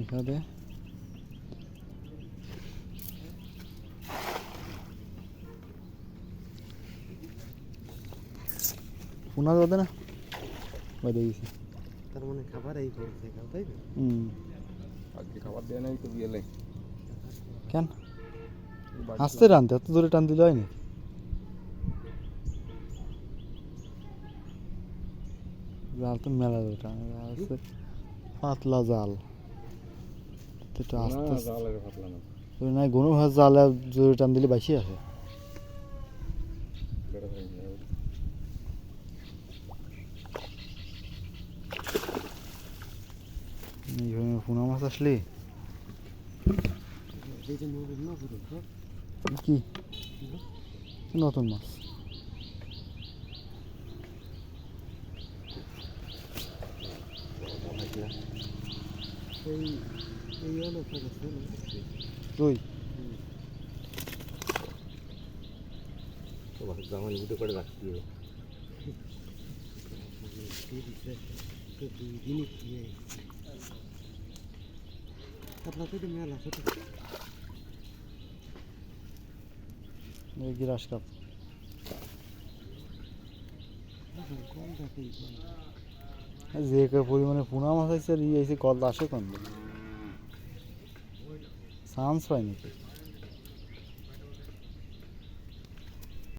এখানে শোনা যাবে না? বাইরে গেছি। তার মানে খাবার এই করছে তাই না হুম। আজকে খাবার দেয় নাই তো বিয়েলে কেন? আস্তে টানতে এত দূরে টান দিলে হয়নি জাল তো মেলা দূরে টান পাতলা জাল। একটু আস্তে না। জালে জোরে টান দিলে বেশি আসে। এইভাবে পোনা মাছ আসলে? এই যে নদীর না পুরো তো কি? নতুন মাছ। ফেলেছে না তুই জামাই উঠে করে রাখতে হবে। গিরাস কাপ। যে পরিমাণে পোনা মাছ আছে আর ই এসে কল আসে কোন চান্স পাই নাকি